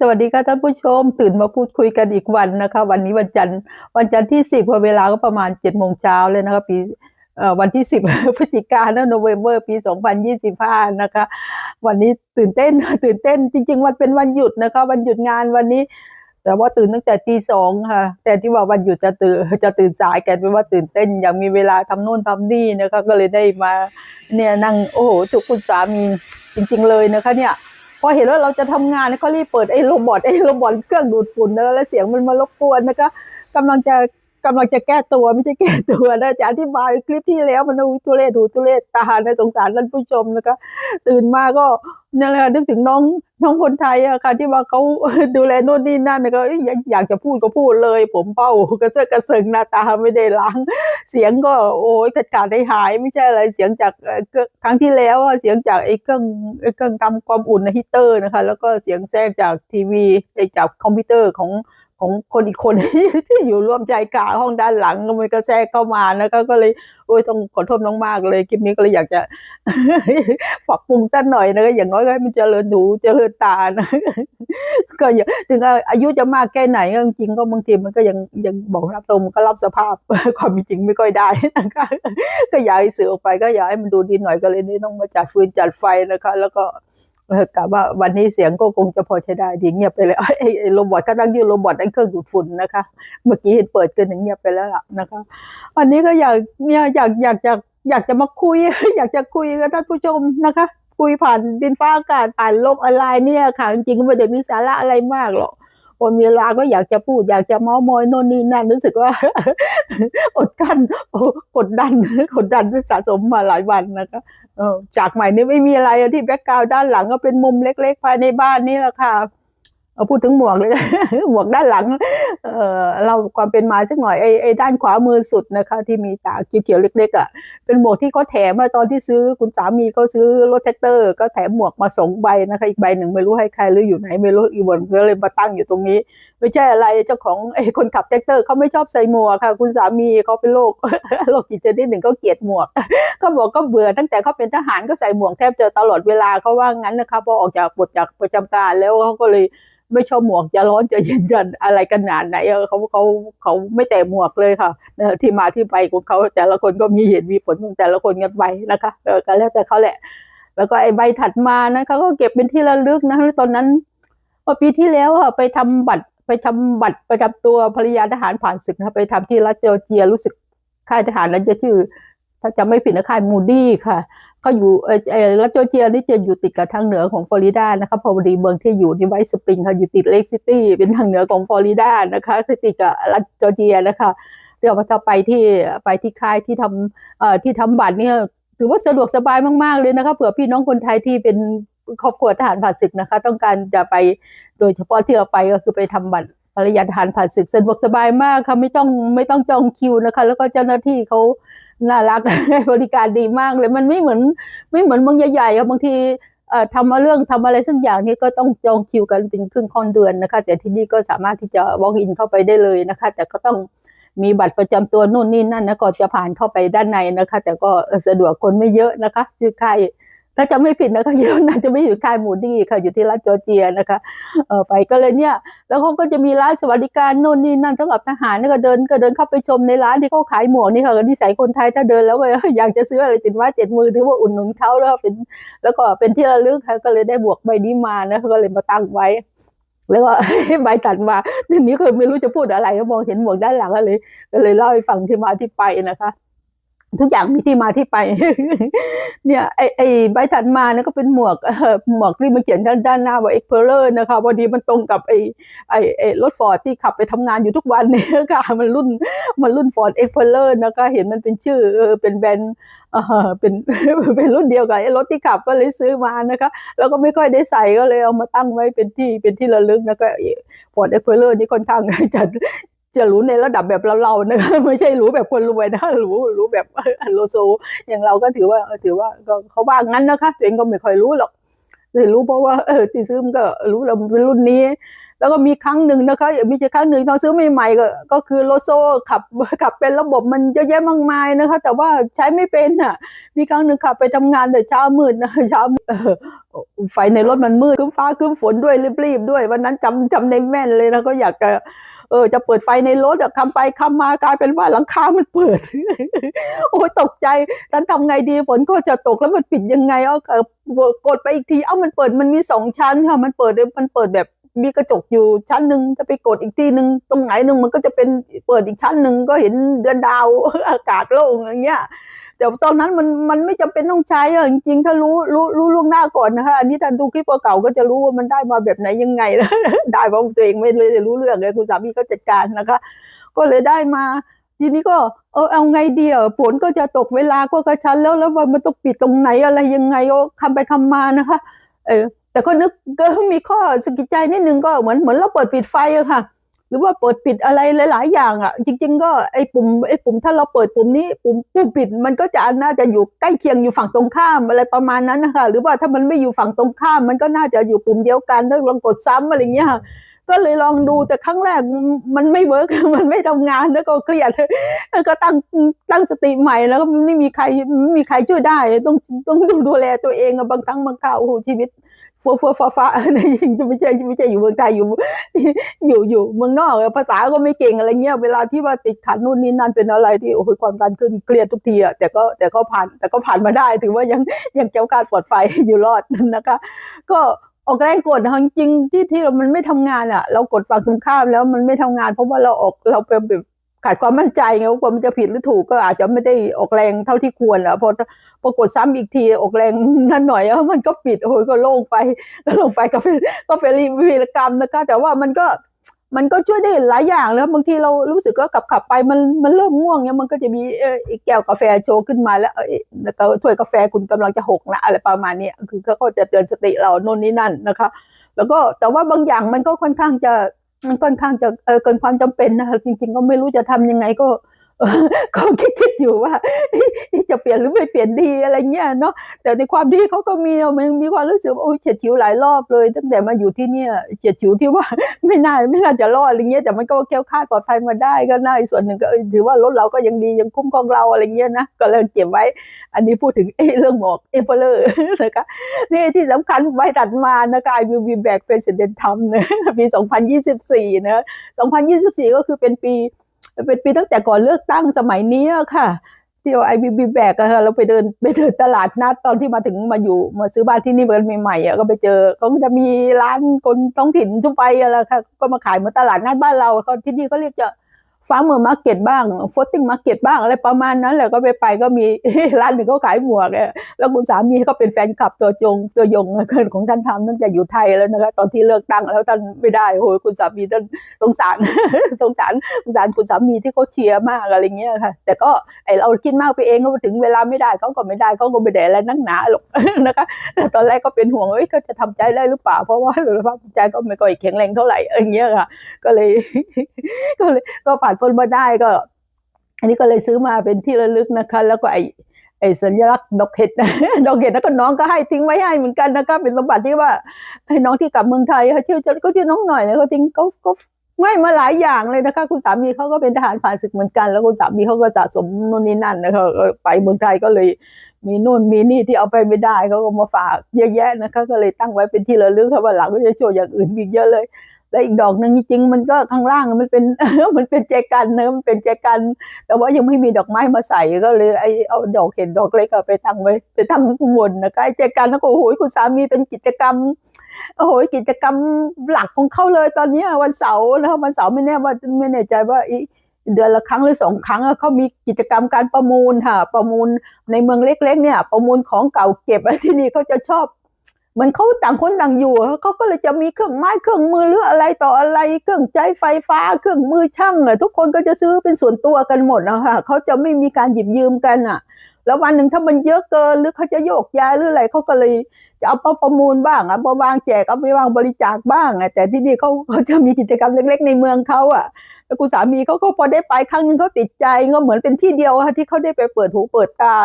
สวัสดีค่ะท่านผู้ชม ตื่นมาพูดคุยกันอีกวันนะคะ วันนี้วันจันทร์วันจันทร์ที่สิบเวลาก็ประมาณเจ็ดโมงเช้าเลยนะคะปีเอ่อวันที่สิบพฤศจิกายนโนเวมเบอร์ปีสองพันยี่สิบห้านะคะ วันนี้ตื่นเต้นตื่นเต้นจริง ๆ วันเป็นวันหยุดนะคะ วันหยุดงานวันนี้ แต่ว่าตื่นตั้งแต่ตีสองค่ะ แต่ที่ว่าวันหยุดจะตื่นจะตื่นสายแกเป็นว่าตื่นเต้นยังมีเวลาทำโน่นทำนี่นะคะ ก็เลยได้มาเนี่ยนั่งโอ้โหจุกคุณสามีจริง ๆ เลยนะคะเนี่ย พอเห็นว่าเราจะทำงานก็รีบเปิดไอ้โรบอทไอ้โรบอทเครื่องดูดฝุ่นนะแล้วเสียงมันมารบกวนนะคะกำลังจะ กำลังจะแก้ตัวไม่ใช่แก้ตัวนะจะอธิบายคลิปที่แล้วมันอุทุเรศดูทุเรศตาในสงสารท่านผู้ชมนะคะตื่นมาก็นี่แหละนึกถึงน้องน้องคนไทยอะค่ะที่ว่าเขาดูแลโน่นนี่นั่นนะก็อยอยากจะพูดก็พูดเลย ผมเป้ากระเซาะกระเซิงหน้าตาไม่ได้ล้าง เสียงก็โอ้ยขาดขาดได้หายไม่ใช่อะไรเสียงจากเครื่องครั้งที่แล้วเสียงจากไอ้เครื่องไอ้เครื่องทำความอุ่นนะฮีตเตอร์นะคะ แล้วก็เสียงแทรกจากทีวีไอ้จากคอมพิวเตอร์ของ ของคนอีกคนที่อยู่ร่วมใจกลางห้องด้านหลังมันก็แทรกเข้ามานะคะก็เลยโอ้ยต้องขอโทษน้องมากเลยคลิปนี้ก็เลยอยากจะปรับปรุงสักหน่อยนะอย่างน้อยก็ให้มันเจริญหูเจริญตานะก็อย่าถึงอายุจะมากแค่ไหนก็จริงก็บางทีมันก็ยังยังบอกรับตรงมันก็รับสภาพความจริงไม่ค่อยได้นะคะก็อยากให้สื่อออกไปก็อยากให้มันดูดีหน่อยก็เลยนี่ต้องมาจัดฟืนจัดไฟนะคะ แล้วก็ กะว่าวันนี้เสียงก็คงจะพอใช้ได้ดีเงียบไปเลยไอ้ไอ้ไอ้โรบอทก็ตั้งยื่นโรบอทนั่นเครื่องดูดฝุ่นนะคะ เมื่อกี้เห็นเปิดกันถึงเงียบไปแล้วล่ะนะคะ วันนี้ก็อยากเนี่ยอยากอยากจะอยากจะมาคุย อยากจะคุยกับท่านผู้ชมนะคะ คุยผ่านดินฟ้าอากาศผ่านโลกออนไลน์เนี่ยค่ะจริงๆก็ไม่ได้มีสาระอะไรมากหรอก วันเวลาก็อยากจะพูด อยากจะเมาส์มอยโน่นนี่นั่นรู้สึกว่า อดกั้นกดดันกดดันสะสมมาหลายวันนะคะจากใหม่นี้ไม่มีอะไรที่แบ็กกราวด้านหลังก็เป็นมุมเล็ก ๆ ภายในบ้านนี่แหละค่ะ เอาพูดถึงหมวกเลยหมวกด้านหลัง เออเราความเป็นมาสักหน่อยไอ้ไอ้ด้านขวามือสุดนะคะ ที่มีตาเขียวๆเล็กๆอะเป็นหมวกที่เขาแถมมาตอนที่ซื้อคุณสามีเขาซื้อรถแท็กเตอร์ ก็แถมหมวกมาสองใบนะคะ อีกใบหนึ่งไม่รู้ให้ใครหรืออยู่ไหนไม่รู้อีบนก็เลยมาตั้งอยู่ตรงนี้ไม่ใช่อะไรเจ้าของไอ้คนขับแท็กเตอร์เขาไม่ชอบใส่หมวกค่ะ คุณสามีเขาเป็นโรคโรคจิตชนิดหนึ่งเขาเกลียดหมวกเขาบอกก็เบื่อตั้งแต่เขาเป็นทหารก็ใส่หมวกแทบจะตลอดเวลาเขาว่างั้นนะคะพอออกจากปลดจากประจำการแล้วเขาก็เลยไม่ชอบหมวกจะร้อนจะเย็นจะอะไรกันหนาดไหนเขาเขาเขาไม่แต่หมวกเลยค่ะที่มาที่ไปของเขาแต่ละคนก็มีเหตุมีผลของแต่ละคนกันไปนะคะก็แล้วแต่เขาแหละ แล้วก็ไอ้ใบถัดมานะเขาก็เก็บเป็นที่ระลึกนะตอนนั้นเมื่อปีที่แล้วอะไปทำบัตร ไปทำบัตรประจำตัวภรรยาทหารผ่านศึกนะไปทำที่รัฐจอร์เจียรู้สึกค่ายทหารนั้นจะชื่อ ถ้าจำไม่ผิดนะค่ายมูดี้ค่ะก็อยู่เออเออรัฐจอร์เจียนี่จะอยู่ติดกับทางเหนือของฟลอริดานะคะพอดีเมืองที่อยู่ที่ไวท์สปริงค่ะอยู่ติดเลกซิตี้เป็นทางเหนือของฟลอริดานะคะติดกับรัฐจอร์เจียนะคะเดี๋ยวเราจะไปที่ไปที่ค่ายที่ทำเอ่อที่ทำบัตรเนี่ยถือว่าสะดวกสบายมาก ๆ เลยนะคะเผื่อพี่น้องคนไทยที่เป็น ครอบครัวทหารผ่านศึกนะคะ ต้องการจะไปโดยเฉพาะที่เราไปก็คือไปทำบัตรภรรยาทหารผ่านศึกสะดวกสบายมากค่ะไม่ต้องไม่ต้องจองคิวนะคะ แล้วก็เจ้าหน้าที่เขาน่ารักบริการดีมากเลยมันไม่เหมือนไม่เหมือนเมืองใหญ่ๆอะบางทีเอ่อทำมาเรื่องทำอะไรสักอย่างนี้ก็ต้องจองคิวกันเป็นครึ่งค่อนเดือนนะคะ แต่ที่นี่ก็สามารถที่จะ walk in เข้าไปได้เลยนะคะ แต่ก็ต้องมีบัตรประจำตัวนู่นนี่นั่นนะก่อนจะผ่านเข้าไปด้านในนะคะ แต่ก็สะดวกคนไม่เยอะนะคะชื่อค่าย ถ้าจะไม่ผิดนะคะเยอะน่าจะไม่อยู่ค่ายมูดี้ค่ะอยู่ที่รัฐจอร์เจียนะคะเออไปก็เลยเนี่ย แล้วเขาก็จะมีร้านสวัสดิการโน่นนี่นั่นสำหรับทหารนี่ก็เดินก็เดินเข้าไปชมในร้านที่เขาขายหมวกนี่ค่ะก็นิสัยคนไทยถ้าเดินแล้วก็อยากจะซื้ออะไรติดไม้ติดมือถือว่าอุ่นหนุนเขาแล้วเป็น แล้วก็เป็นที่ระลึกค่ะก็เลยได้บวกใบนี้มานะก็เลยมาตั้งไว้ แล้วก็ใบตัดมาทีนี้คือไม่รู้จะพูดอะไรก็มองเห็นหมวกด้านหลังก็เลย ก็เลยเล่าให้ฟังที่มาที่ไปนะคะ ทุกอย่างมีที่มาที่ไป เนี่ยไอไอใบถัดมาเนี่ยก็เป็นหมวกหมวกที่มันเขียนด้านด้านหน้าว่า explorer นะคะพอดีมันตรงกับไอไอไอรถฟอร์ดที่ขับไปทำงานอยู่ทุกวันเนี่ยค่ะมันรุ่นมันรุ่น Ford Explorer นะคะ เห็นมันเป็นชื่อเออเป็นแบรนด์เออเป็นเป็นรุ่นเดียวกับไอ้รถที่ขับก็เลยซื้อมานะคะ แล้วก็ไม่ค่อยได้ใส่ก็เลยเอามาตั้งไว้เป็นที่เป็นที่ระลึกนะก็ฟอร์ดเอ็กเพลอร์นี่ค่อนข้างจะ จะรู้ในระดับแบบเราๆนะคะไม่ใช่รู้แบบคนรวยนะรู้รู้แบบโลโซ อย่างเราก็ถือว่าถือว่าเขาว่างั้นนะคะตัวเองก็ไม่ค่อยรู้หรอกเลยรู้เพราะว่าเออที่ซื้อมันก็รู้เราเป็นรุ่นนี้ แล้วก็มีครั้งหนึ่งนะคะมีครั้งหนึ่งตอนซื้อใหม่ๆก็ก็คือโลโซขับขับเป็นระบบมันเยอะแยะมากมายนะคะ แต่ว่าใช้ไม่เป็นอะ มีครั้งหนึ่งขับไปทำงานแต่เช้ามืดนะเช้าไฟในรถมันมืดครึ้มฟ้าครึ้มฝนด้วยรีบๆด้วย วันนั้นจำจำในแม่นเลยนะก็อยากจะ เออจะเปิดไฟในรถอะคำไปคำมากลายเป็นว่าหลังคามันเปิด โอ้ยตกใจฉันทำไงดีฝนก็จะตกแล้วมันปิดยังไงเอาเออกดไปอีกทีเอ้ามันเปิดมันมีสองชั้นค่ะมันเปิดมันเปิดแบบมีกระจกอยู่ชั้นหนึ่งจะไปกดอีกทีหนึ่งตรงไหนหนึ่งมันก็จะเป็นเปิดอีกชั้นหนึ่งก็เห็นเดือนดาวอากาศโล่งอย่างเงี้ย แต่ตอนนั้นมันมันไม่จำเป็นต้องใช้อะจริงๆถ้ารู้รู้รู้ล่วงหน้าก่อนนะคะอันนี้ท่านดูคลิปเก่าก็จะรู้ว่ามันได้มาแบบไหนยังไงได้เพราะตัวเองไม่เลยรู้เรื่องเลยคุณสามีก็จัดการนะคะ ก็เลยได้มาทีนี้ก็เออเอาไงเดีอะฝนก็จะตกเวลาก็กระชั้นแล้วแล้วมันต้องปิดตรงไหนอะไรยังไงก็คำไปคำมานะคะ เออแต่ก็นึกก็มีข้อสะกิดใจนิดนึงก็เหมือนเหมือนเราเปิดปิดไฟอะค่ะ หรือว่าเปิดปิดอะไรหลาย ๆ อย่างอะ จริง ๆ ก็ไอ้ปุ่มไอ้ปุ่มถ้าเราเปิดปุ่มนี้ปุ่มปุ่มปิดมันก็จะน่าจะอยู่ใกล้เคียงอยู่ฝั่งตรงข้ามอะไรประมาณนั้นนะคะหรือว่าถ้ามันไม่อยู่ฝั่งตรงข้าม มันก็น่าจะอยู่ปุ่มเดียวกันถ้าลองกดซ้ำอะไรเงี้ยก็เลยลองดูแต่ครั้งแรกมันไม่เวิร์กมันไม่ทำงานแล้วก็เครียดแล้วก็ตั้งตั้งสติใหม่แล้วก็ไม่มีใครไม่มีใครช่วยได้ ต้องต้องดูแลตัวเองอะบางครั้งบางคราวโอ้โหชีวิต ฟัวฟัวฟ้าฟ้าในจริงจะไม่ใช่ไม่ใช่อยู่เมืองไทยอยู่อยู่อยู่เมืองนอกภาษาก็ไม่เก่งอะไรเงี้ยเวลาที่ว่าติดขัดนู่นนี่นั่นเป็นอะไรที่โอ้โหความดันขึ้นเครียดทุกทีอะแต่ก็แต่ก็ผ่านแต่ก็ผ่านมาได้ ถือว่ายังยังเจ้าการปลอดภัยอยู่รอดนะคะ ก็ออกแรงกดนะคะจริงที่ที่เรามันไม่ทำงานอะ เรากดฝั่งตรงข้ามแล้วมันไม่ทำงาน เพราะว่าเราออกเราเป็นแบบ ขาดความมั่นใจไงว่ามันจะผิดหรือถูกก็อาจจะไม่ได้ออกแรงเท่าที่ควรอะพอพอกดซ้ำอีกทีออกแรงนั่นหน่อยเออมันก็ปิดโอ้ยก็โล่งไปก็ลงไปก็เป็นก็เป็นวีรกรรมนะคะ แต่ว่ามันก็มันก็ช่วยได้หลายอย่างแล้วบางทีเรารู้สึกว่าขับขับไปมันมันเริ่มง่วงเนี่ยมันก็จะมีเอออีกแก้วกาแฟโชว์ขึ้นมาแล้วเออแล้วก็ถ้วยกาแฟคุณกำลังจะหกนะอะไรประมาณนี้คือเขาจะเตือนสติเราโน่นนี่นั่นนะคะ แล้วก็แต่ว่าบางอย่างมันก็ค่อนข้างจะ มันค่อนข้างจะเออเกินความจำเป็นนะคะจริง ๆ ก็ไม่รู้จะทำยังไงก็ ก็คิดคิดอยู่ว่าจะเปลี่ยนหรือไม่เปลี่ยนดีอะไรเงี้ยเนาะแต่ในความดีเขาก็มีมันมีความรู้สึกว่าโอ้ยเฉียดฉิวหลายรอบเลย ตั้งแต่มาอยู่ที่เนี่ยเฉียดฉิวที่ว่าไม่น่าไม่น่าจะรอดอะไรเงี้ยแต่มันก็แก้วคาดปลอดภัยมาได้ก็น่าอีกส่วนหนึ่งก็ถือว่ารถเราก็ยังดียังคุ้มครองเราอะไรเงี้ยนะก็เลยเก็บไว้ อันนี้พูดถึงเอเรื่องหมอกเอเปอร์เลอร์นะคะนี่ที่สำคัญไว้ตัดมานะคะ I will be back president Trump นะปี 2024 นะ 2024 ก็คือเป็นปี เป็นปีตั้งแต่ก่อนเลือกตั้งสมัยนี้ค่ะที่ไอบีบีแบกอะค่ะเราไปเดินไปเดินตลาดนัดตอนที่มาถึงมาอยู่มาซื้อบ้านที่นี่เปิดใหม่ๆอะก็ไปเจอเขาก็จะมีร้านคนท้องถิ่นทั่วไปอะไรค่ะ ก็มาขายเหมือนตลาดนัดบ้านเราเขาที่นี่เขาเรียกจะ ฟาร์มเมอร์มาร์เก็ตบ้างฟอตติ้งมาร์เก็ตบ้างอะไรประมาณนั้นแหละก็ไปไปก็มีร้านหนึ่งเขาขายหมวกอะแล้วคุณสามีก็เป็นแฟนคลับตัวยงตัวยงเงินของท่านทำตั้งแต่อยู่ไทยแล้วนะคะตอนที่เลือกตั้งแล้วท่านไม่ได้โอ้ยคุณสามีท่านสงสารสงสารสงสารคุณสามีที่เขาเชียร์มากอะไรเงี้ยค่ะ แต่ก็ไอเราคิดมากไปเองก็ถึงเวลาไม่ได้เขาก็ไม่ได้เขาก็ไม่ได้อะไรนักหนาหรอกนะคะแต่ตอนแรกก็เป็นห่วงเอ้ยเขาจะทำใจได้หรือเปล่า เพราะว่าสุขภาพจิตใจก็ไม่ค่อยแข็งแรงเท่าไหร่อะไรเงี้ยค่ะ ก็เลยก็เลยก็ผ่านพ้นมาได้ก็ อันนี้ก็เลยซื้อมาเป็นที่ระลึกนะคะ แล้วก็ไอไอสัญลักษณ์ดอกเห็ดดอกเห็ดแล้วก็น้องก็ให้ทิ้งไว้ให้เหมือนกันนะคะเป็นสมบัติที่ว่าให้น้องที่กลับเมืองไทยเขาชื่อก็ชื่อน้องหน่อยนะเขาทิ้งก็ก็ไม่มาหลายอย่างเลยนะคะ คุณสามีเขาก็เป็นทหารผ่านศึกเหมือนกัน แล้วคุณสามีเขาก็สะสมนู่นนี่นั่นนะคะไปเมืองไทยก็เลยมีนู่นมีนี่ที่เอาไปไม่ได้เขาก็มาฝากเยอะแยะนะคะ ก็เลยตั้งไว้เป็นที่ระลึกค่ะว่าหลังก็จะโชว์อย่างอื่นอีกเยอะเลย และอีกดอกหนึ่งจริงๆมันก็ข้างล่างมันเป็นมันเป็นแจกันเนะมันเป็นแจกัน แต่ว่ายังไม่มีดอกไม้มาใส่ก็เลยไอเอาดอกเห็นดอกเล็กไปตั้งไว้ไปตั้งข้างบนนะคะไอแจกันแล้วก็โอ้โหคุณสามีเป็นกิจกรรมโอ้โหกิจกรรมหลักของเขาเลยตอนนี้วันเสาร์นะคะวันเสาร์ไม่แน่ว่าไม่แน่ใจว่าอีเดือนละครั้งหรือสองครั้งเขามีกิจกรรมการประมูลค่ะ ประมูลในเมืองเล็ก ๆ เนี่ย ประมูลของเก่าเก็บไว้ที่นี่เขาจะชอบ เหมือนเขาต่างคนต่างอยู่เขาก็เลยจะมีเครื่องไม้เครื่องมือหรืออะไรต่ออะไร เครื่องใช้ไฟฟ้า เครื่องมือช่างอะทุกคนก็จะซื้อเป็นส่วนตัวกันหมดนะคะเขาจะไม่มีการหยิบยืมกันอะ แล้ววันหนึ่งถ้ามันเยอะเกินหรือเขาจะโยกย้ายหรืออะไรเขาก็เลยจะเอามาประมูลบ้างอะมาวางแจกเอาไปวางบริจาคบ้างอแต่ที่นี่เขาเขาจะมีกิจกรรมเล็ก ๆ ในเมืองเขาอะแล้วคุณสามีเขาก็พอได้ไปครั้งหนึ่งเขาติดใจก็เหมือนเป็นที่เดียวอะที่เขาได้ไปเปิดหูเปิดตา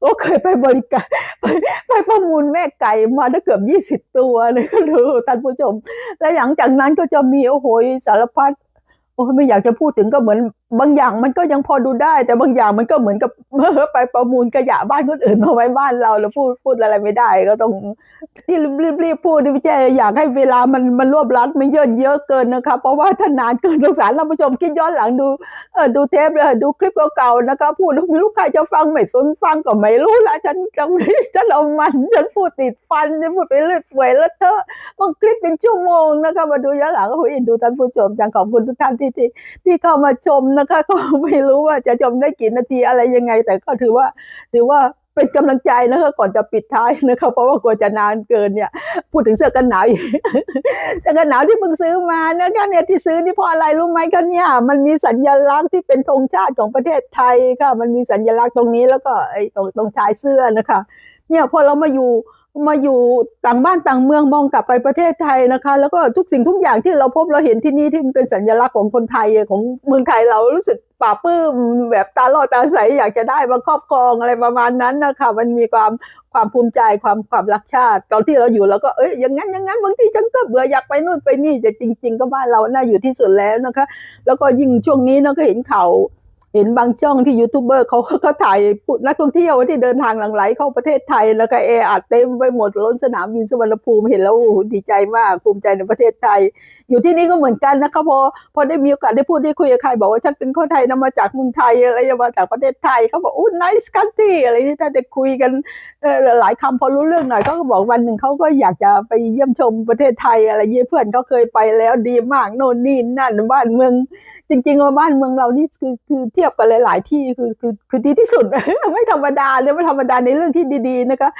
โอ้เคยไปบริการไปไปประมูลแม่ไก่มาได้เกือบยี่สิบตัวเลยดูท่านผู้ชม และหลังจากนั้นก็จะมีโอ้โหสารพัดโอ้ไม่อยากจะพูดถึงก็เหมือนบางอย่างมันก็ยังพอดูได้ แต่บางอย่างมันก็เหมือนกับเมื่อไปประมูลขยะบ้านคนอื่นมาไว้บ้านเรา แล้วพูดพูดอะไรไม่ได้ก็ต้องที่รีบรีบพูดไม่ใช่อยากให้เวลามันมันรวบรัดไม่เยินเยอะเกินนะคะ เพราะว่าถ้านานเกินสงสารท่านผู้ชมคิดย้อนหลังดูเออดูเทปเลยดูคลิปเก่าๆนะคะพูดไม่รู้ใครจะฟังไม่สนฟังก็ไม่รู้ละฉันจำฉันเอามันฉันพูดติดฟันฉันพูดไปเรื่อยเปื่อยแล้วเธอะบางคลิปเป็นชั่วโมงนะคะมาดูย้อนหลังก็คุยดูท่านผู้ชมจังขอบคุณทุกท่านที่ที่ที่เข้ามาชมนะคะ ก็ไม่รู้ว่าจะชมได้กี่นาทีอะไรยังไง แต่ก็ถือว่า ถือว่าเป็นกำลังใจนะคะก่อนจะปิดท้ายนะคะเพราะว่ากลัวจะนานเกินเนี่ย พูดถึงเสื้อกันหนาวอีกเสื้อกันหนาวที่เพิ่งซื้อมานะคะเนี่ยที่ซื้อนี่เพราะอะไรรู้ไหมคะเนี่ย มันมีสัญลักษณ์ที่เป็นธงชาติของประเทศไทยค่ะ มันมีสัญลักษณ์ตรงนี้แล้วก็ไอ้ตรงตรงชายเสื้อนะคะ เนี่ยพอเรามาอยู่ มาอยู่ต่างบ้านต่างเมืองมองกลับไปประเทศไทยนะคะ แล้วก็ทุกสิ่งทุกอย่างที่เราพบเราเห็นที่นี่ที่มันเป็นสัญลักษณ์ของคนไทยของเมืองไทยเรารู้สึกปลาปื้มแบบตาลอดตาใสอยากจะได้มาครอบครองอะไรประมาณนั้นนะคะมันมีความความภูมิใจความความรักชาติ ตอนที่เราอยู่เราก็เอ้ยอย่างนั้นอย่างนั้นบางทีฉันก็เบื่ออยากไปนู่นไปนี่แต่จริง ๆ ก็บ้านเราน่าอยู่ที่สุดแล้วนะคะ แล้วก็ยิ่งช่วงนี้เนาะก็เห็นข่าว เห็นบางช่องที่ยูทูบเบอร์เขาก็ถ่ายนักท่องเที่ยวที่เดินทางหลังไหลเข้าประเทศไทยแล้วก็แออัดเต็มไปหมดล้นสนามบินสุวรรณภูมิเห็นแล้วโอ้โหดีใจมากภูมิใจในประเทศไทย อยู่ที่นี่ก็เหมือนกันนะคะพอพอได้มีโอกาสได้พูดได้คุยกับใครบอกว่าฉันเป็นคนไทยนะมาจากเมืองไทยอะไรมาจากประเทศไทยเขาบอกอู้ nice country อะไรที่ถ้าได้คุยกันหลายคำพอรู้เรื่องหน่อยเขาก็บอกวันหนึ่งเขาก็อยากจะไปเยี่ยมชมประเทศไทยอะไรเงี้ยเพื่อนเขาเคยไปแล้วดีมากโน่นนี่นั่นบ้านเมือง จริงๆว่าบ้านเมืองเรานี่คือคือเทียบกันหลาย ๆ ที่คือคือคือดีที่สุด ไม่ธรรมดาเลยไม่ธรรมดาในเรื่องที่ดีๆนะคะ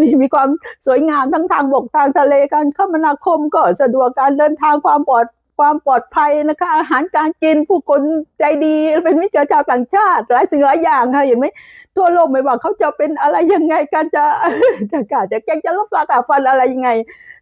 มีมีความสวยงามทั้งทางบกทางทะเลการคมนาคมก็สะดวกการเดินทางความปลอดความปลอดภัยนะคะ อาหารการกินผู้คนใจดีเป็นมิตรชาวต่างชาติหลายสิ่งหลายอย่างค่ะเห็นไหมทั่วโลกไม่ว่าเขาจะเป็นอะไรยังไงกันจะจะกาจะแกงจะลบลากาฟันอะไรยังไง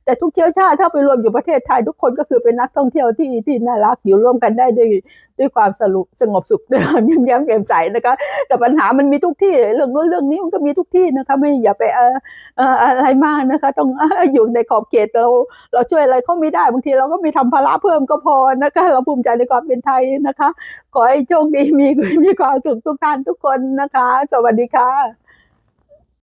แต่ทุกเชื้อชาติถ้าไปรวมอยู่ประเทศไทยทุกคนก็คือเป็นนักท่องเที่ยวที่ที่น่ารักอยู่ร่วมกันได้ด้วยด้วยความสรุปสงบสุขด้วยความยิ้มแย้มแจ่มใสนะคะ แต่ปัญหามันมีทุกที่เรื่องนู้นเรื่องนี้มันก็มีทุกที่นะคะ ไม่อย่าไปเออเอ่ออะไรมากนะคะ ต้องอยู่ในขอบเขตเรา เราช่วยอะไรเขาไม่ได้บางทีเราก็มีทำภาระเพิ่มก็พอนะคะ เราภูมิใจในความเป็นไทยนะคะ ขอให้โชคดีมีมีความสุขทุกท่านทุกคนนะคะ สวัสดีค่ะ